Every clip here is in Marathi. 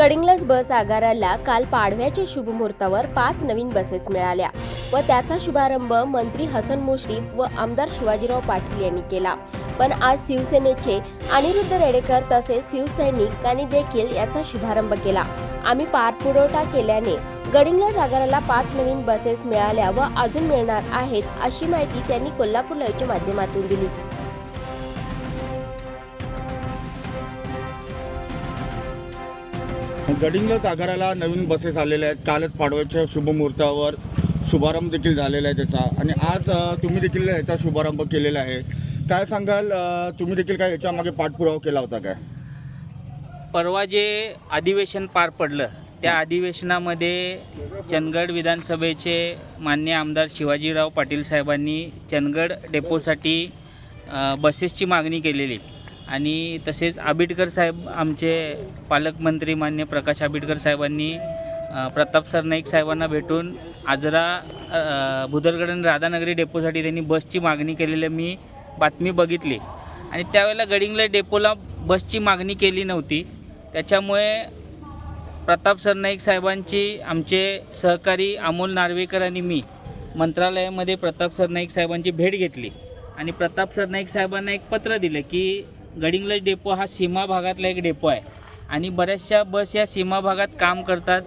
गडिंग्लज बस आगाराला काल पाडव्याच्या शुभमुहूर्तावर पाच नवीन बसेस मिळाल्या व त्याचा शुभारंभ मंत्री हसन मुश्रीफ व आमदार शिवाजीराव पाटील यांनी केला. पण आज शिवसेनेचे अनिरुद्ध रेडेकर तसेच शिवसैनिकांनी देखील याचा शुभारंभ केला. आम्ही पाठपुरवठा केल्याने गडिंग्लज आगाराला पाच नवीन बसेस मिळाल्या व अजून मिळणार आहेत अशी माहिती त्यांनी कोल्हापूर लाईव्हच्या माध्यमातून दिली. गडिंग्लज आगाराला नवीन बसेस आलेल्या आहेत. कालच पाडव्याच्या शुभमुहूर्तावर शुभारंभ देखील झालेला आहे त्याचा. आणि आज तुम्ही देखील याचा शुभारंभ केलेला आहे. काय सांगाल तुम्ही देखील काय याच्यामागे पाठपुरावा केला होता काय? परवा जे अधिवेशन पार पडलं त्या अधिवेशनामध्ये चंदगड विधानसभेचे मान्य आमदार शिवाजीराव पाटील साहेबांनी चंदगड डेपोसाठी बसेसची मागणी केलेली. आणि तसेच आबिटकर साहेब आमचे पालकमंत्री मान्य प्रकाश आबिटकर साहेबांनी प्रताप सरनाईक साहेबांना भेटून आजरा भुदरगडन राधानगरी डेपोसाठी त्यांनी बसची मागणी केलेली मी बातमी बघितली. आणि त्यावेळेला गडिंगला डेपोला बसची मागणी केली नव्हती. त्याच्यामुळे प्रताप सरनाईक साहेबांची आमचे सहकारी अमोल नार्वेकर आणि मी मंत्रालयामध्ये प्रताप सरनाईक साहेबांची भेट घेतली. आणि प्रताप सरनाईक साहेबांना एक पत्र दिलं की गडिंग्लज डेपो हा सीमा भागातला एक डेपो आहे. आणि बऱ्याचशा बस या सीमा भागात काम करतात.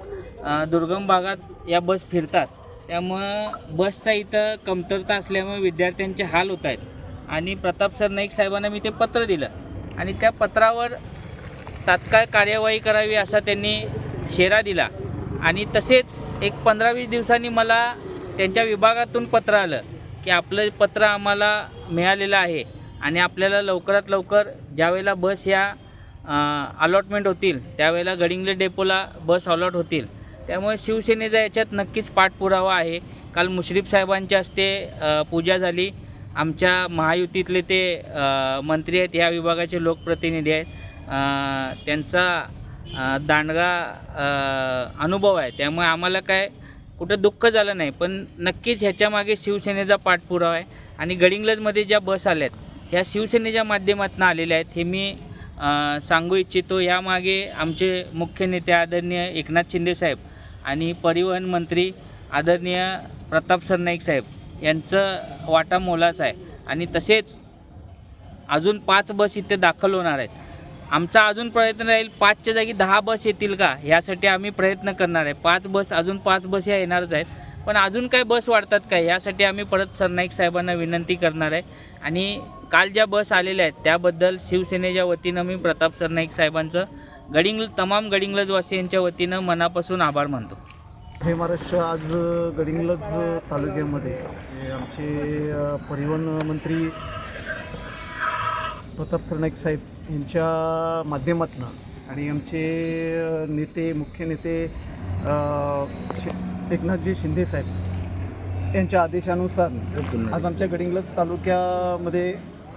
दुर्गम भागात या बस फिरतात. त्यामुळं बसचा इथं कमतरता असल्यामुळे विद्यार्थ्यांचे हाल होत आहेत. आणि प्रताप सरनाईक साहेबांना मी ते पत्र दिलं. आणि त्या पत्रावर तात्काळ कार्यवाही करावी असा त्यांनी शेरा दिला. आणि तसेच एक पंधरा वीस दिवसांनी मला त्यांच्या विभागातून पत्र आलं की आपलं पत्र आम्हाला मिळालेलं आहे. आणि आपल्याला लवकरात लवकर ज्यावेळेला बस या अलॉटमेंट होतील त्यावेळेला गडिंग्लज डेपोला बस अलॉट होतील. त्यामुळे शिवसेनेचा याच्यात नक्कीच पाठपुरावा आहे. काल मुश्रीफ साहेबांच्या हस्ते पूजा झाली. आमच्या महायुतीतले ते मंत्री आहेत या विभागाचे लोकप्रतिनिधी आहेत. त्यांचा दांडगा अनुभव आहे. त्यामुळे आम्हाला काय कुठं दुःख झालं नाही. पण नक्कीच ह्याच्यामागे शिवसेनेचा पाठपुरावा आहे. आणि गडिंग्लजमध्ये ज्या बस आल्या आहेत ह्या शिवसेनेच्या माध्यमातून आलेल्या आहेत. हे मी सांगू इच्छितो. यामागे आमचे मुख्य नेते आदरणीय एकनाथ शिंदे साहेब आणि परिवहन मंत्री आदरणीय प्रताप सरनाईक साहेब यांचं वाटा मोलाचा आहे. आणि तसेच अजून पाच बस इथे दाखल होणार आहेत. आमचा अजून प्रयत्न राहील पाचच्या जागी दहा बस येतील का? ह्यासाठी आम्ही प्रयत्न करणार आहे. पाच बस अजून पाच बस या येणारच आहेत. पण अजून काय बस वाढतात का? यासाठी आम्ही परत सरनाईक साहेबांना विनंती करणार आहे. आणि काल ज्या बस आलेल्या आहेत त्याबद्दल शिवसेनेच्या वतीनं मी प्रताप सरनाईक साहेबांचं गडिंग तमाम गडिंग्लजवासियांच्या वतीनं मनापासून आभार मानतो. हे महाराष्ट्र. आज गडिंग्लज तालुक्यामध्ये आमचे परिवहन मंत्री प्रताप सरनाईक साहेब यांच्या माध्यमातून आणि आमचे नेते मुख्य नेते एकनाथजी शिंदे साहेब यांच्या आदेशानुसार आज आमच्या गडिंग्लज तालुक्यामध्ये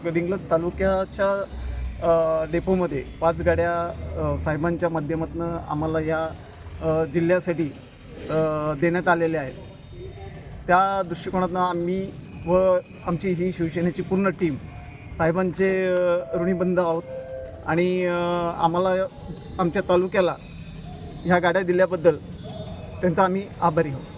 गडिंग्लज तालुक्याच्या डेपोमध्ये पाच गाड्या साहेबांच्या माध्यमातून आम्हाला या जिल्ह्यासाठी देण्यात आलेल्या आहेत. त्या दृष्टिकोनातून आम्ही व आमची ही शिवसेनेची पूर्ण टीम साहेबांचे ऋणीबंध आहोत आणि आम्हाला आमच्या तालुक्याला ह्या गाड्या दिल्याबद्दल त्यांचा आम्ही आभारी आहोत.